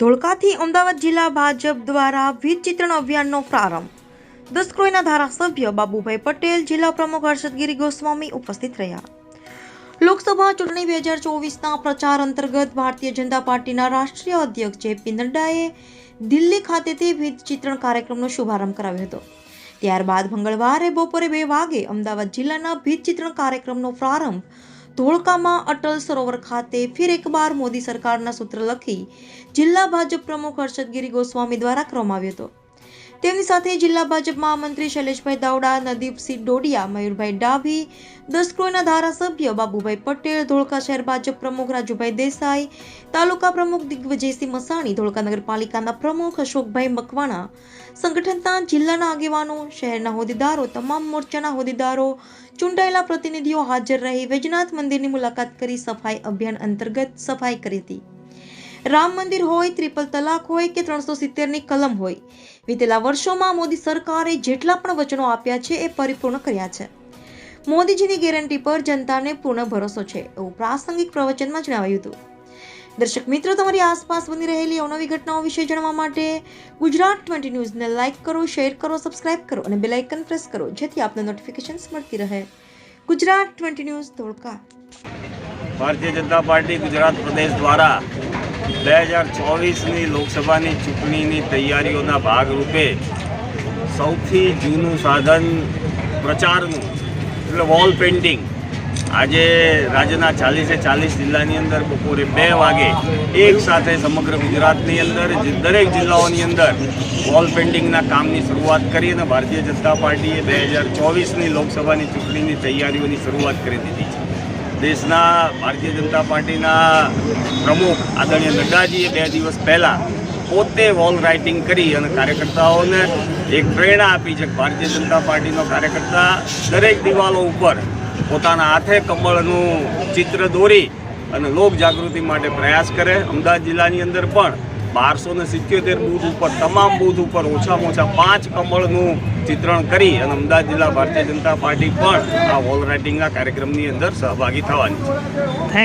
ધોળકાથી અમદાવાદ જિલ્લા ભાજપ દ્વારા વીજ ચિત્રણ અભિયાનનો પ્રારંભ. દસક્રોઈના ધારાસભ્ય બાબુભાઈ પટેલ, જિલ્લા પ્રમુખ હર્ષદગીરી ગોસ્વામી ઉપસ્થિત રહ્યા. લોકસભા ચૂંટણી બે હજાર ચોવીસના પ્રચાર અંતર્ગત ભારતીય જનતા પાર્ટીના રાષ્ટ્રીય અધ્યક્ષ જેપી નડ્ડાએ દિલ્હી ખાતેથી વીજ ચિત્રણ કાર્યક્રમનો શુભારંભ કરાવ્યો હતો. ત્યારબાદ મંગળવારે બપોરે બે વાગે અમદાવાદ જિલ્લાના ભીત ચિત્રણ કાર્યક્રમનો પ્રારંભ ધોળકામાં અટલ સરોવર ખાતે ફિર એકવાર મોદી સરકારના સૂત્ર લખી જિલ્લા ભાજપ પ્રમુખ હર્ષદગીરી ગોસ્વામી દ્વારા કરવામાં આવ્યો હતો. તેમની સાથે જિલ્લા ભાજપ મહામંત્રી શૈલેષભાઈ દાવડા નદીપસિંહ ડોડિયા, મયુરભાઈ ડાભી દસક્રોના ધારાસભ્ય બાબુભાઈ પટેલ, ધોળકા શહેર ભાજપ પ્રમુખ રાજુભાઈ દેસાઈ, તાલુકા પ્રમુખ દિગ્વિજયસિંહ મસાણી, ધોળકા નગરપાલિકાના પ્રમુખ અશોકભાઈ મકવાણા, સંગઠનના જિલ્લાના આગેવાનો, શહેરના હોદ્દેદારો, તમામ મોરચાના હોદ્દેદારો, ચૂંટાયેલા પ્રતિનિધિઓ હાજર રહી વૈજનાથ મંદિરની મુલાકાત કરી સફાઈ અભિયાન અંતર્ગત સફાઈ કરી હતી. રામ મંદિર હોય, ત્રિપલ તલાક હોય કે ત્રણસો સિત્તેરની કલમ હોય. વિતેલા વર્ષોમાં મોદી સરકારે જેટલા પણ વચનો આપ્યા છે, એ પરિપૂર્ણ કર્યા છે. મોદીજીની ગેરંટી પર જનતાને પૂર્ણ ભરોસો છે, એવું પ્રાસંગિક પ્રવચનમાં જણાવાયું હતું. દર્શક મિત્રો, તમારી આસપાસ બની રહેલી અવનવી ઘટનાઓ વિશે જાણવા માટે ગુજરાત ટ્વેન્ટી ન્યૂઝને લાઇક કરો, શેર કરો, સબસ્ક્રાઇબ કરો અને બેલાઇકન પ્રેસ કરો, જેથી આપને નોટિફિકેશન્સ મળતી રહે. Gujarat twenty news Dholka. Bharatiya Janata Party Gujarat પ્રદેશ દ્વારા બે હજાર ચોવીસની લોકસભાની ચૂંટણીની તૈયારીઓના ભાગરૂપે સૌથી જૂનું સાધન પ્રચારનું, એટલે વોલ પેઇન્ટિંગ આજે રાજ્યના ચાલીસે ચાલીસ જિલ્લાની અંદર બપોરે બે વાગે એક સાથે સમગ્ર ગુજરાતની અંદર દરેક જિલ્લાઓની અંદર વોલ પેઇન્ટિંગના કામની શરૂઆત કરી અને ભારતીય જનતા પાર્ટીએ બે હજાર ચોવીસની લોકસભાની ચૂંટણીની તૈયારીઓની શરૂઆત કરી દીધી છે. દેશના ભારતીય જનતા પાર્ટીના પ્રમુખ આદરણીય નડ્ડાજીએ બે દિવસ પહેલાં પોતે વોલ રાઇટિંગ કરી અને કાર્યકર્તાઓને એક પ્રેરણા આપી છે ભારતીય જનતા પાર્ટીનો કાર્યકર્તા દરેક દિવાલો ઉપર પોતાના હાથે કમળનું ચિત્ર દોરી અને લોક જાગૃતિ માટે પ્રયાસ કરે. અમદાવાદ જિલ્લાની અંદર પણ બારસો ને સિત્યોતેર બૂથ ઉપર, તમામ બૂથ ઉપર ઓછામાં ઓછા પાંચ કમળનું ચિત્રણ કરી અને અમદાવાદ જિલ્લા ભારતીય જનતા પાર્ટી પણ આ વોલ રાઇટિંગના કાર્યક્રમની અંદર સહભાગી થવાની છે.